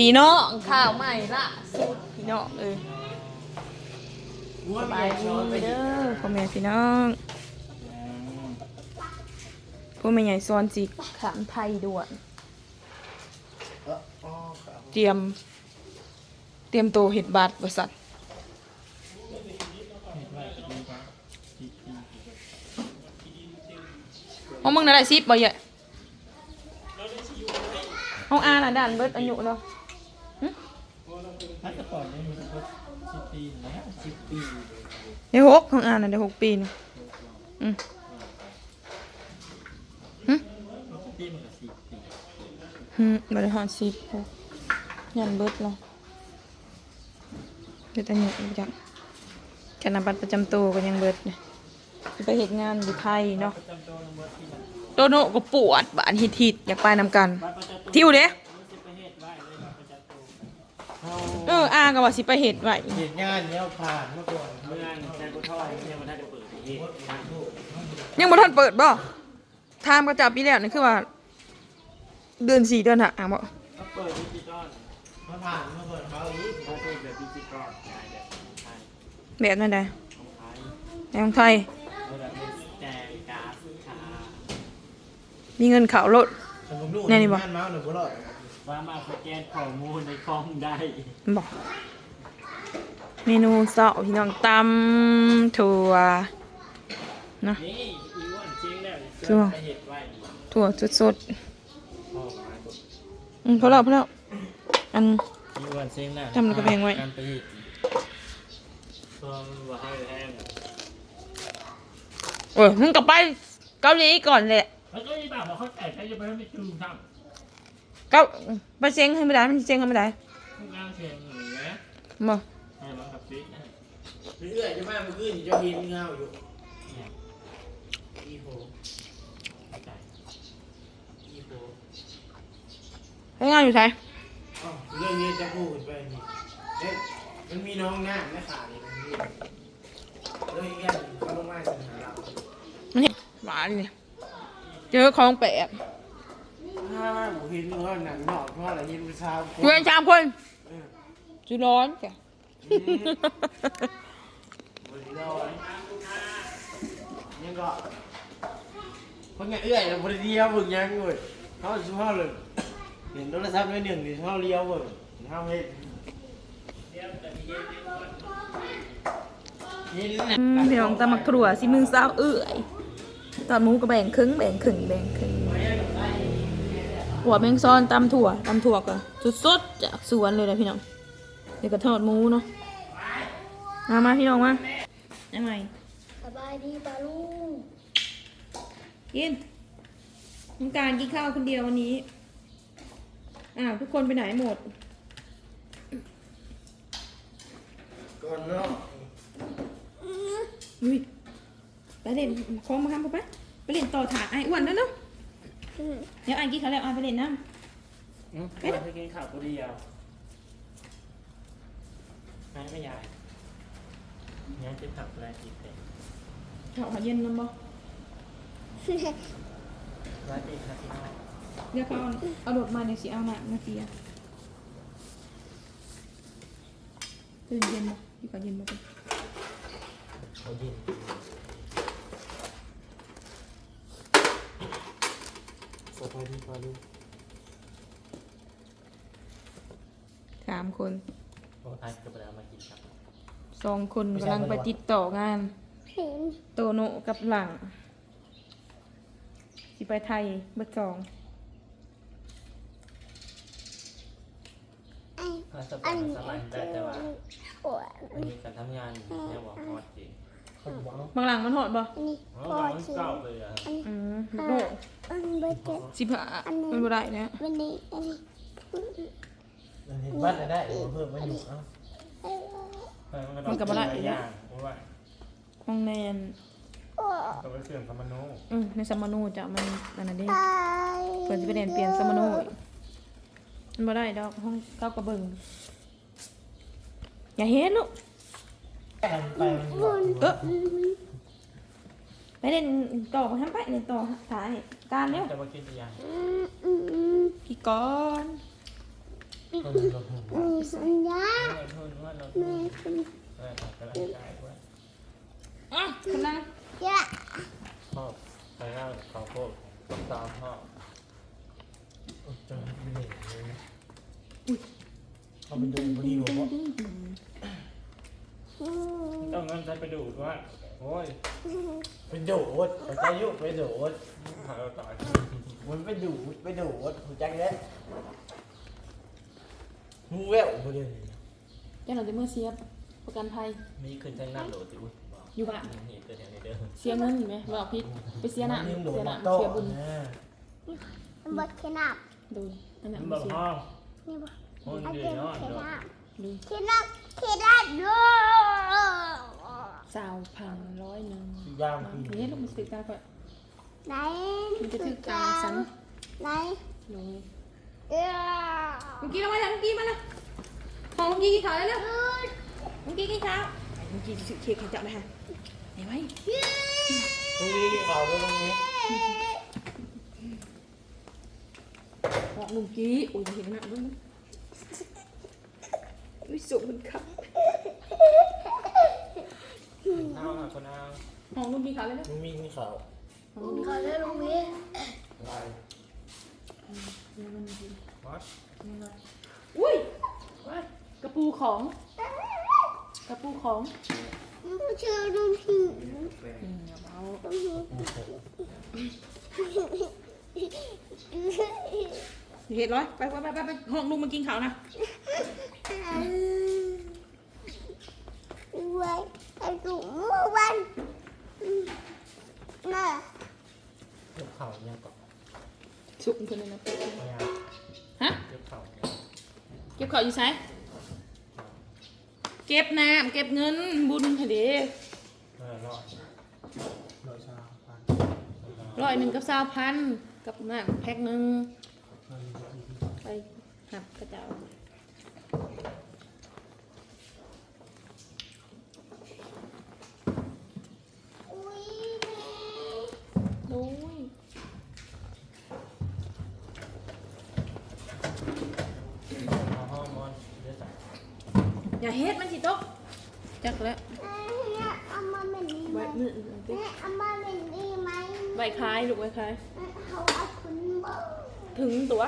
พี่น้องข้าวใหม่ละสุดพี่น้องเอ้ยสบายดีเด้อพ่อแม่พี่น้องพ่อแม่ใหญ่ซอนจิกขามไทยด่วน เตรียม เตรียมตัวเห็ดบาทบริษัทห้องมึงน่ะได้ซิปบ่เยอะห้องอาน่ะด่านเบิดอายุเนาะพันได้มี สักสิบปีนะสิบปีได้หกห้องอาน่ะได้หกปีนะอืมหึปีมันก็สิบปีหึบ่ได้ฮอดสิบหกยันเบิดแล้วเบิดอายุอีกจังแค่นบัตรประจำตัวก็ยังเบิดเนี่ยไปเฮ็ดงานอยู่ไทยเนาะจำตัวลงเบอร์ที่นั่นโตโน่ก็ปวดบานฮิตฮิตๆอยากไปนำกันบัตรทิวเด้มันสิไป เฮ็ดไว้เลยบัตรประจำตัวเขาเอออาก็ว่าสิไปเฮ็ดไว้เหตุงานเนี้ยผ่านเมื่อก่อนเมื่อในกุทอยเนี่ยมันได้เปิดที่ยังบ่ทันเปิดบ่ทามก็จับปีแล้วนี่คือว่า เดือนสี่เดือนห้าบ่เขาเปิดดิจิตอลมาผ่านเมื่อก่อนเขาอีกเขาเปิดแบบดิจิตอลขายแบบไทยแบบนั้นได้ของไทยในของไทยเอาแบบเป็นแจกก๊าซขามีเงินเขารถแต่ผมดูแน่นี่บ่งานเมาส์หนึ่งบ่รอด ว่ามาสแกนข้อมูลในคอมได้บ่เมนูเช้าพี่น้องตำถั่วนะนี่อีวันจริงแล้วจั่วไปเฮ็ดไว้ถั่วสดพ่อมาตัวๆอืมพอแล้วพอแล้วอันอีวันจริงแล้วทำแล้วก็แบ่งไว้การไปเฮ็ดตัวมันบ่ให้แห้งโอ้ยมึงก็ไปเกาหลีก่อนแหละแล้วก็ยี่บ่าวบอกเขาแต่ใครจะไปไม่จูงทเกาไปเซ็งให้ไม่ได้มันเซ็งให้ไม่ได้ำงานเสียงหนึ่งนะบ่ให้มันขับฟิตนะเรื่อยๆจะมาเมื่อคืนจะเห็นเงาอยู่เนี่ยอีโหใจอีโหให้งานอยู่ไสอ้าวเรื่องนี้จะพูดไปนี่เอ๊ะมันมีน้องหน้าไม่ขาดเลยนะพี่เรื่องนี้เขาลงมาสัญหาเรานี่หวานนี่เจอของแปลก ถ้าผมเห็นว่าหนังนอกเพราะอะไรเห็นผู้ชายเพื่อนสามคนเออจุร้อนจ้ะบริโภคยังก็คนเงี้ยเอื้อยเราบริเดียวบึกยังเลยเขาสุภาพเลยเห็นโทรศัพท์ไว้หนึ่งดิเขาเลี้ยวเบิ่งเขาเห็นเห็นนะอืมพี่น้องตำมักถั่วสิมือสาวเอื่อยตอนหมูก็แบ่งครึ่งแบ่งครึ่งแบ่งครึ่ง หัวแมงซอนตำถั่วตำถั่วก็สดๆจากสวนเลยนะพี่น้องเดี๋ยวก็ทอดหมูเนาะมามาพี่น้องมายังไงสบายดีปะลุงกินน้องการกินข้าวคนเดียววันนี้อ้าวทุกคนไปไหนหมดก่อนเนาะอุ้ยไปเล่นคล้องมาครับไปไปเล่นต่อถาดไอ้อ้วนแล้วเนาะ เดี๋ยวไอ้กินเขาวแล้วไอ้ไปเล่นน้ำไม่ได้กินข้าวคนเดียวไม่ไม่ยายงั้นจะทำอะไรกินเต็มเขาวหาเย็นน้ำบ่ร้านเองครับที่น้องเดี๋ยวเขาเอาเอารถมาเดี๋ยวสิเอาหนักมาเตียตื่นเย็นบ่อยู่กับเย็นบ่เป็นเขายิน สบายดีป่ะลูกสามคนโอ้ทานกับเรามากินครับ สองคนกำลังไปติดต่องาน เห็นโตโนกับหลังสิไปไทยเบอร์สองไอ้ถ้าสบาอัยนสบายเจได้อแต่ว่าหัวอันนี้ การทำงานเนี่ยบอกฮอตจริงเขา บอกว่าบางหลังมันหอดบ่อันนี้เขาพอบอกทีเก่าเลยอะอันนี้อืมโนอันเบอร์เจ็ดสิบห้ามันบ่ได้นะวันนี้อันนี้เห็นบ้านได้เพิ่มมาอยู่เอ้ามันก็บ่ได้อย่างเพราะว่าห้องแนนโอ้เขาไปเสื่อมสมโนอืมในสมโนจะมันอันนั้นเด้ตายเพิ่นสิไปเรียนเปลี่ยนสมโนอีกมันบ่ได้ดอกห้องเก้ากระเบิงอย่าเฮ็ดลูกไปมันบอก เออไปเล่นต่อทำไปเล่นต่อถ่ายการเร็วจะมากินอย่างอืมอืมอืมพี่ก่อนเอามันลงหุ่นมีสัญญาเอาทุนว่าเราแม่คุณเออออกกำลังกายด้วยอะคุณนางยะพ่อไปนั่งเขาโคตรต้องตามพ่อจังไม่ได้เลยเอาไปดูพอดีผมว่าอื มต้องเงินใช้ไปดูดว่า โอ้ยไปโดดไปอายุไปโดดหาเราต่อยมันไปดูดไปโดดหูจักแล้วหูแววบ่เดี๋ยวนี้เจ้าหน้าที่เมื่อเสียบประกันภัย มีขึ้นทางน้ำโดดจิ๋วอยู่บ้านนี่ตัวเดียวในเด้อเสียเงินไหมว่าพิษไปเสียหน้ามันยังโดเสีดยหมาน้าโต้เสียบุญนะบดขนาบดูอันนั้นมันมันบอกเสียห้องนี่บ่ห้องอาดีเจนเนาะขนาบดูขนาบขนาบโย สาวพันร้อยหนึ่งยามคือนี่ลูกมันสิกาก่อนไหนมันจะถือกลางสันไหนลงเออเมื่อกี้เราไปทำเมื่อกี้มาแล้วของเมื่อกี้กินข้าวแล้วเร็วเมื่อกี้กินข้าวเมื่อกี้ซื้อเค้กให้จับนะฮะไหนไว้ตรงนี้เขาตรงนี้ของลุงกี้โอ้ยเห็นหนักด้วยนะอุ้ยสูงมันครับ เอาหาคนเอาของลุงกี้ข้าวแล้วเร็วมันมีขาของลุงกี้ขอเลยลุงนี้ลายวัดอุ้ยกระปูของกระปูของมันชื่อลุงพี่อืมเอาเห็ดร้อยไปไปไปไปห้องลุงมากินข้าวนะ ไว้ไอ้ ถุงมือวันน่ะเก็บเขาเนี่ยก่อนสุกคนนึงนะเนี่ยฮะเก็บเข่าเนี่ยเก็บข้าวอยู่ไสเก็บน้ำเก็บเงินบุญเถอะเด้เออรอดร้อยชาพันร้อยหนึ่งกับสาวพันกับน้ำแพ็คหนึ่งไปหับกระเจ้า อุ้ย โอ้ย เอาห้องมอนเดี๋ยวใส่ อย่าเฮ็ดมันสิตกจักแล้วแม่เอามาเป็นนี้ไหมไว้มือติแม่เอามาเป็นนี้ไหมไว้คล้ายลูกไว้คล้ายเขาเอาคุณบ้างถึงตัว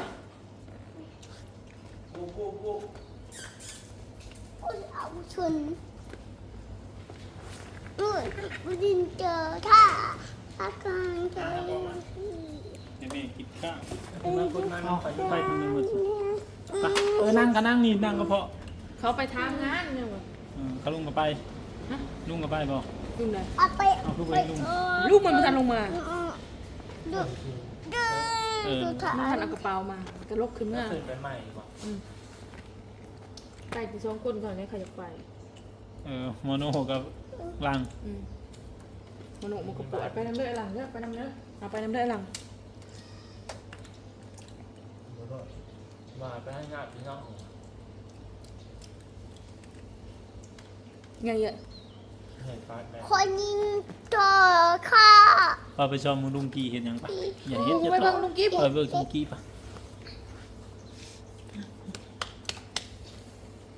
กูกูกูคุณเอาชนนู่นกูดินเจอท่าอากาศใจให้แม่กินข้าวมาคนมาน้องไปไปคนหนึงหมดไปเออนั่งก็นั่งนี่นั่งก็พอ เขาไปทำงานเนี่ยว่ะเออเขาลุงก็ไปฮะลุงก็ไปบอกลุงไหนเอาไปเอาคือไปลุงลูกมันมาทันลงมาดูดูดูถ่ามันทันเอากระเป๋ามากระลกขึ้นมาขึ้นไปใหม่บอกไปที่สองคนก่อนเลยใครจะไปเออโมโนกับลังอืมมันหนุกมันก็ปวดไปน้ำเลือดหลังเลือดไปน้ำเลือดเอาไปน้ำเลือดหลังมาไปให้งานพี่น้องไง อะเห็นฟ้าแม่คนยิงต่อค่ะพาไปชมมึงลุงกีเห็นยังปะอย่าเห็นจะไปต่เบิ่องลุงกี้ไปเบิ่งลุงกีปะ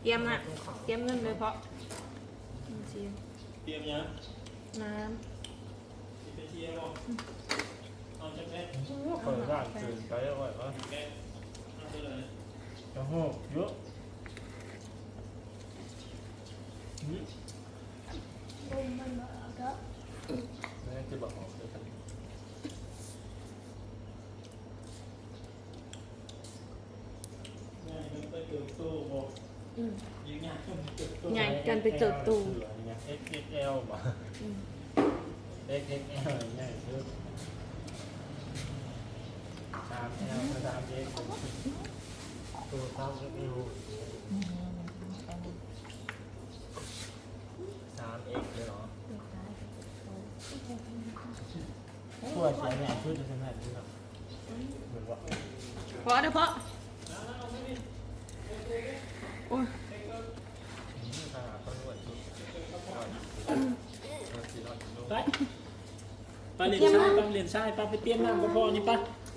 เตรียมนะเตรียมเงินเลยเพราะเสียเตรียมยังน้ไปเที่ยวเอาจักแม่เปิดร้านจืดไปแล้วว่าเอาแม่เอาไปเลยโอ้โหเยอะ Ừ. Nhảy cần phải tự tù XXL mà. XXL là nhảy trước 3L 3L Tù tao ตัวเสียเนี่ยช่วยจะเป็นแบบนี้ครับเหมือนว่าเพราะเด้อเพราะโอ้ยนี่ขนาดตำรวจชุดไปไปเรียนชายไปเรียนชายไปไปเตรียมน้ำกระเพาะนี่ปะ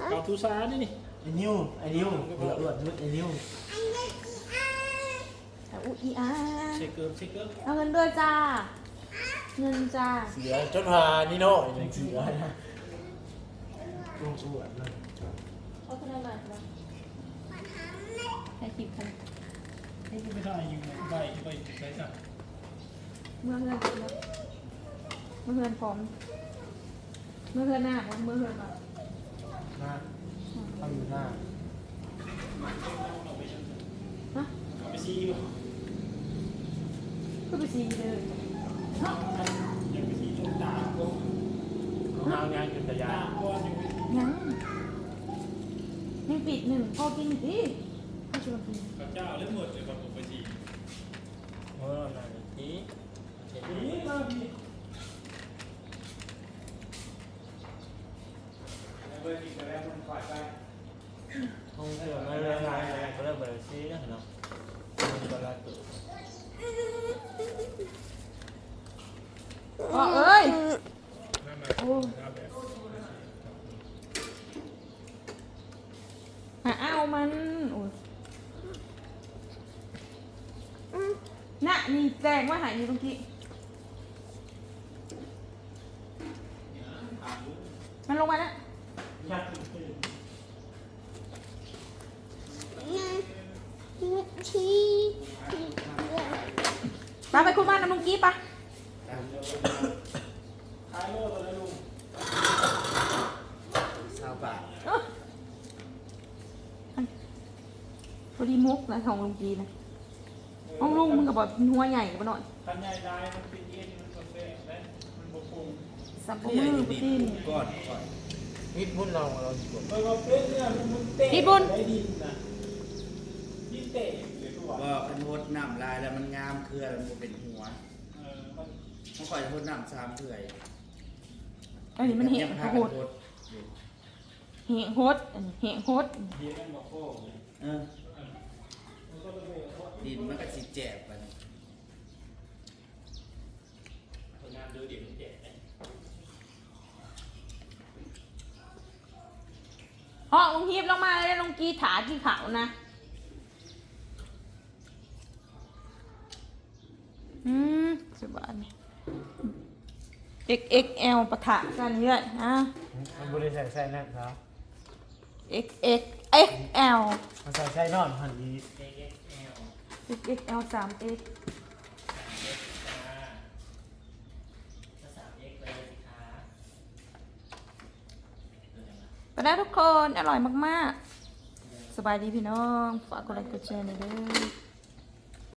เอาทุสานี่นี่ไอ้นิ้วไอ้นิ้วเดือดเดือดไอ้นิ้วอันนี้อีอาเช็คเกิร์เช็คเกิร์เอาเงินด้วยจ้า เงินจ้า เสียจนพานี่โน่ยังเสียนะ ลงสวนเลยเขาขึ้นได้ไหมครับให้คลิปกันไม่ได้ยิงใบใบใช้จับเมื่อเฮือนแล้วเมื่อเฮือนพร้อม เมื่อเฮือนหน้าเมื่อเฮือนมาหน้าทำอยู่หน้าฮะไปซีบ่ก็ไปซีเลยยังไปซีตรงตาก็เอางานกินแต่ยาตาก้อน ยังไปยังยังปิดหนึ่งพอกินอีกทีให้ชวนกินกับเจ้าเล่นหมดเลยครับผมไปซีเออนั่นนี่เห็นนี่มาพี่เบอร์ที่กระแลมันฝ่ายไปห้องเสื้อไม่เรื่องงานอะไรก็เริ่มเปิดซีนะเนาะมันก็ละตัวอ๋อเอ้ยนั่นแหละโอ้ ครับแบบ หาเอา มันโอ้ยน่ะนี่แจ้งว่าหายอยู่ตรงที่มันลงมาแล้วยักษ์ที่มาไปคุณมาน้ำลุงกี้ปะ ขายโลตัวละลุง ชาวบ้าน เอ้อพอดีมุก นะของลุงกี้นะห้องลุงมึงกับแบบหัวใหญ่กับหน่อยคันใหญ่ได้มันเป็นเย็นมันเป็นแป้งได้มันบกพร่องสับปะมือปะติ้นก่อนก่อนนิดพุ่นเราเราดีกว่าเออว่าเป็นเนี่ยมันเตะพี่บุญได้ดินนะดินเตะเลยตัวก็คันโทษน้ำลายแล้วมันงามเครือแล้วมันบ่เป็นหัวเออมันมันคอยโทษน้ำสามเถื่อยอันนี้มันเหงยังพาโหกันดโทษเหงโหดอันนี้เหงโหดเย็นมันบอกโค้งเออ มันก็เลยว่า ดิ นมันก็สิแจกไปคนงานดูเดิมันเจ็บห้องลุงฮีบลงมาเลยลุงกีถาที่เขานะอืมสบายเนี่ XXL ปะทะกันเยอะอะมันบริษัทใส่แน่นครับ XXXL มันใส่ใส่นอนหันดี XXL 3X ไปแล้วทุกคน อร่อยมาก ๆ สบายดีพี่น้อง ฝากกดไลค์กดแชร์หน่อยด้วย